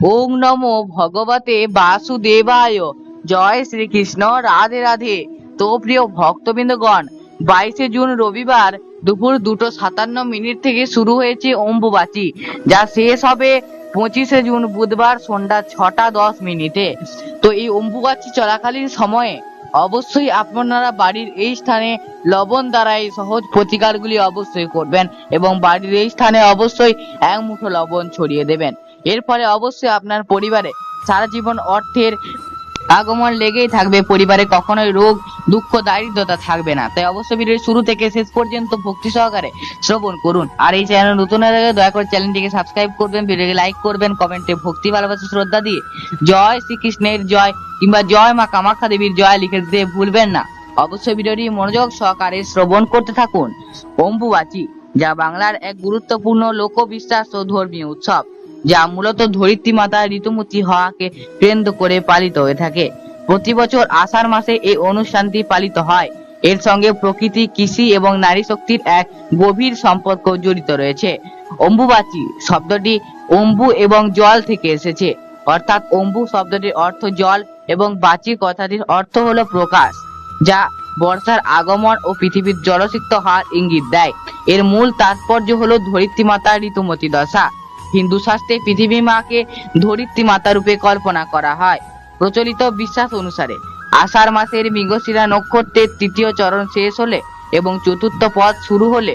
ওম নমো ভগবতে বাসুদেবায়। জয় শ্রীকৃষ্ণ, রাধে রাধে। তো প্রিয় ভক্তবৃন্দগণ, বাইশে জুন রবিবার দুপুর দুটো সাতান্ন মিনিট থেকে শুরু হয়েছে অম্বুবাচী, যা শেষ হবে পঁচিশে জুন বুধবার সন্ধ্যা ছটা দশ মিনিটে। তো এই অম্বুবাচী চলাকালীন সময়ে অবশ্যই আপনারা বাড়ির এই স্থানে লবণ দ্বারা এই সহজ প্রতিকারগুলি অবশ্যই করবেন এবং বাড়ির এই স্থানে অবশ্যই এক মুঠো লবণ ছড়িয়ে দেবেন। এর ফলে অবশ্যই আপনার পরিবারে সারা জীবন অর্থের আগমন লেগেই থাকবে। পরিবারে কখনোই রোগ, দুঃখ, দারিদ্রতা থাকবে না। তাই অবশ্যই ভিডিওর শুরু থেকে শেষ পর্যন্ত ভক্তি সহকারে শ্রবণ করুন। আর এই চ্যানেল নতুন হয়ে দয়া করে চ্যানেলটিকে সাবস্ক্রাইব করবেন, ভিডিওকে লাইক করবেন, কমেন্টে ভক্তি, ভালোবাসা, শ্রদ্ধা দিয়ে জয় শ্রীকৃষ্ণের জয় কিংবা জয় মা কামাখ্যা দেবীর জয় লিখে দিতে ভুলবেন না। অবশ্যই ভিডিওটি মনোযোগ সহকারে শ্রবণ করতে থাকুন। অম্বুবাচী যা বাংলার এক গুরুত্বপূর্ণ লোকবিশ্বাস ও ধর্মীয় উৎসব। যা মূলত ধরিত্রী মাতা ঋতুমতী হওয়াকে কেন্দ্র করে পালিত হয়ে থাকে। প্রতি বছর আষাঢ় মাসে এই অনুষ্ঠানটি পালিত হয়। এর সঙ্গে প্রকৃতি, কৃষি এবং নারী শক্তির এক গভীর সম্পর্ক জড়িত রয়েছে। অম্বুবাচী শব্দটি অম্বু এবং জল থেকে এসেছে। অর্থাৎ অম্বু শব্দটির অর্থ জল এবং বাচি কথাটির অর্থ হলো প্রকাশ, যা বর্ষার আগমন ও পৃথিবীর জলসিক্ত হওয়ার ইঙ্গিত দেয়। এর মূল তাৎপর্য হলো ধরিত্রী মাতার ঋতুমতী দশা। হিন্দু শাস্ত্রে পৃথিবী মাকে ধরিত্রী মাতা রূপে কল্পনা করা হয়। প্রচলিত বিশ্বাস অনুসারে আষাঢ় মাসের মৃগশিরা নক্ষত্রের তৃতীয় চরণ শেষ হলে এবং চতুর্থ পথ শুরু হলে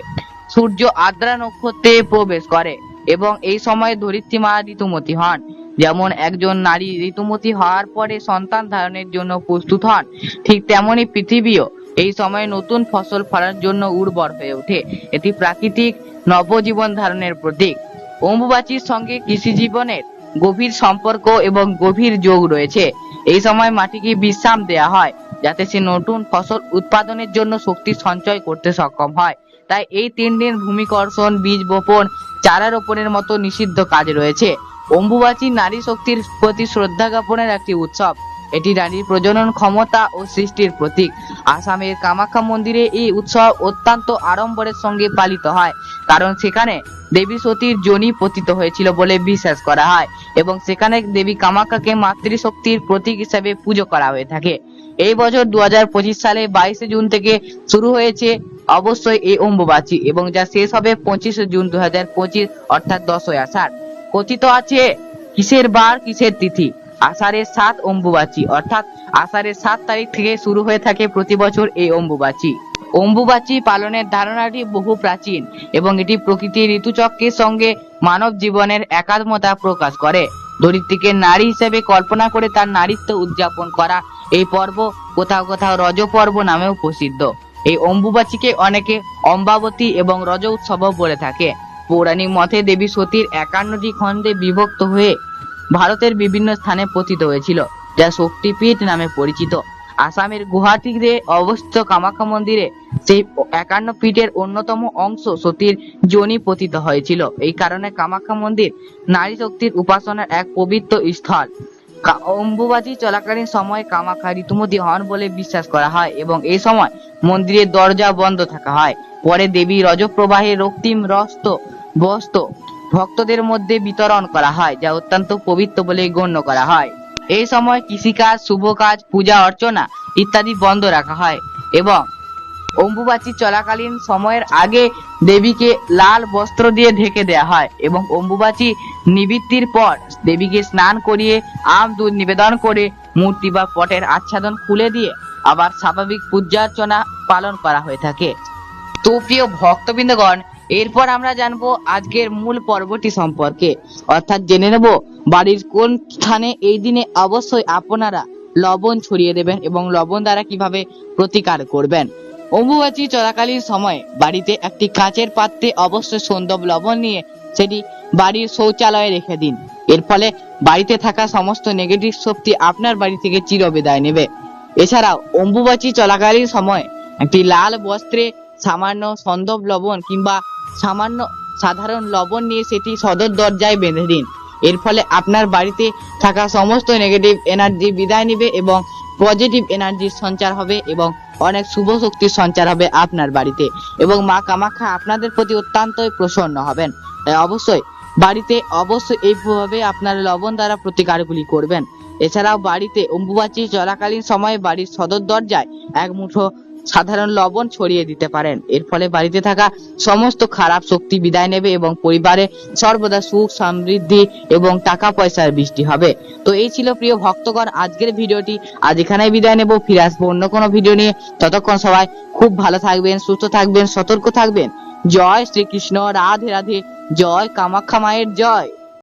সূর্য আদ্রা নক্ষত্রে প্রবেশ করে এবং এই সময় ধরিত্রী মা ঋতুমতী হন। যেমন একজন নারী ঋতুমতী হওয়ার পরে সন্তান ধারণের জন্য প্রস্তুত হন, ঠিক তেমনি পৃথিবীও এই সময় নতুন ফসল ফলার জন্য উর্বর হয়ে ওঠে। এটি প্রাকৃতিক নবজীবন ধারণের প্রতীক। অম্বুবাচীর সঙ্গে কৃষি জীবনের গভীর সম্পর্ক এবং গভীর যোগ রয়েছে। এই সময় মাটিকে বিশ্রাম দেয়া হয়, যাতে সে নতুন ফসল উৎপাদনের জন্য শক্তি সঞ্চয় করতে সক্ষম হয়। তাই এই তিন দিন ভূমিকর্ষণ, বীজ বপন চারা রোপণের মতো নিষিদ্ধ কাজ রয়েছে। অম্বুবাচী নারী শক্তির প্রতি শ্রদ্ধা জ্ঞাপনের একটি উৎসব। এটি রানীর প্রজনন ক্ষমতা ও সৃষ্টির প্রতীক। আসামের কামাখ্যা মন্দিরে এই উৎসব অত্যন্ত আড়ম্বরের সঙ্গে পালিত হয়, কারণ সেখানে দেবী সতীর যোনি পতিত হয়েছিল বলে বিশ্বাস করা হয় এবং সেখানে দেবী কামাখ্যাকে মাতৃশক্তির প্রতীক হিসেবে পুজো করা হয়ে থাকে। এই বছর দু হাজার পঁচিশ সালে বাইশে জুন থেকে শুরু হয়েছে অবশ্যই এই অম্বুবাচী এবং যা শেষ হবে পঁচিশে জুন দু হাজার পঁচিশ, অর্থাৎ দশই আষাঢ়। কথিত আছে, কিসের বার, কিসের তিথি? আষাঢ়ের সাত অম্বুবাচী। অর্থাৎ আষাঢ়ের সাত তারিখ থেকে শুরু হয়ে থাকে প্রতি বছর এই অম্বুবাচী। অম্বুবাচী পালনের ধারণাটি বহু প্রাচীন এবং এটি প্রকৃতির ঋতুচক্রের সঙ্গে মানব জীবনের একাত্মতা প্রকাশ করে। ধরিত্রীকে নারী হিসেবে কল্পনা করে তার নারীত্ব উদযাপন করা এই পর্ব কোথাও কোথাও রজ পর্ব নামেও প্রসিদ্ধ। এই অম্বুবাচীকে অনেকে অম্বাবতী এবং রজ উৎসবও বলে থাকে। পৌরাণিক মতে দেবী সতীর একান্নটি খণ্ডে বিভক্ত হয়ে ভারতের বিভিন্ন স্থানে পতিত হয়েছিল, যা শক্তিপীঠ নামে পরিচিত। আসামের গুয়াহাটিতে অবস্থিত কামাখ্যা মন্দিরে সেই একান্ন পীঠের অন্যতম অংশ সতীর যোনি পতিত হয়েছিল। এই কারণে কামাখ্যা মন্দির নারী শক্তির উপাসনার এক পবিত্র স্থল। অম্বুবাচী চলাকালীন সময় কামাখ্যা ঋতুমতী হন বলে বিশ্বাস করা হয় এবং এই সময় মন্দিরের দরজা বন্ধ থাকা হয়। পরে দেবী রজপ্রবাহে রক্তিম রস্ত বস্ত্র ভক্তদের মধ্যে বিতরণ করা হয়, যা অত্যন্ত পবিত্র বলে গণ্য করা হয়। এই সময় কৃষিকাজ, শুভ কাজ, পূজা, অর্চনা ইত্যাদি বন্ধ রাখা হয় এবং অম্বুবাচী চলাকালীন সময়ের আগে দেবীকে লাল বস্ত্র দিয়ে ঢেকে দেয়া হয় এবং অম্বুবাচী নিবৃত্তির পর দেবীকে স্নান করিয়ে আম, দুধ নিবেদন করে মূর্তি বা পটের আচ্ছাদন খুলে দিয়ে আবার স্বাভাবিক পূজার্চনা পালন করা হয়ে থাকে। তো প্রিয় ভক্তবৃন্দগণ এরপর আমরা জানব আজকের মূল পর্বটি সম্পর্কে। অর্থাৎ জেনে নেব বাড়ির কোন স্থানে এই দিনে অবশ্যই আপনারা লবণ ছড়িয়ে দেবেন এবং লবণ দ্বারা কীভাবে প্রতিকার করবেন। অম্বুবাচী চলাকালীন সময়ে বাড়িতে একটি কাঁচের পাত্রে অবশ্যই সন্দব লবণ নিয়ে সেটি বাড়ির শৌচালয়ে রেখে দিন। এর ফলে বাড়িতে থাকা সমস্ত নেগেটিভ শক্তি আপনার বাড়ি থেকে চিরবিদায় নেবে। এছাড়াও অম্বুবাচী চলাকালীন সময় একটি লাল বস্ত্রে সামান্য সন্দব লবণ কিংবা সামান্য সাধারণ লবণ নিয়ে সেটি সদর দরজায় বেঁধে দিন। এর ফলে আপনার বাড়িতে থাকা সমস্ত নেগেটিভ এনার্জি বিদায় নিবে এবং পজিটিভ এনার্জির সঞ্চার হবে এবং অনেক শুভ শক্তির সঞ্চার হবে আপনার বাড়িতে এবং মা কামাখ্যা আপনাদের প্রতি অত্যন্তই প্রসন্ন হবেন। তাই অবশ্যই বাড়িতে অবশ্যই এইভাবে আপনার লবণ দ্বারা প্রতিকারগুলি করবেন। এছাড়াও বাড়িতে অম্বুবাচী চলাকালীন সময়ে বাড়ির সদর দরজায় এক মুঠো সাধারণ লবণ ছড়িয়ে দিতে পারেন। এর ফলে বাড়িতে থাকা সমস্ত খারাপ শক্তি বিদায় নেবে এবং পরিবারে সর্বদা সুখ, সমৃদ্ধি এবং টাকা পয়সার বৃষ্টি হবে। তো এই ছিল প্রিয় ভক্তগণ আজকের ভিডিওটি। আজ এখানেই বিদায় নেব। ফিরে আসব অন্য কোনো ভিডিও নিয়ে। ততক্ষণ সবাই খুব ভালো থাকবেন, সুস্থ থাকবেন, সতর্ক থাকবেন। জয় শ্রীকৃষ্ণ। রাধে রাধে। জয় কামাখ্যা মায়ের জয়।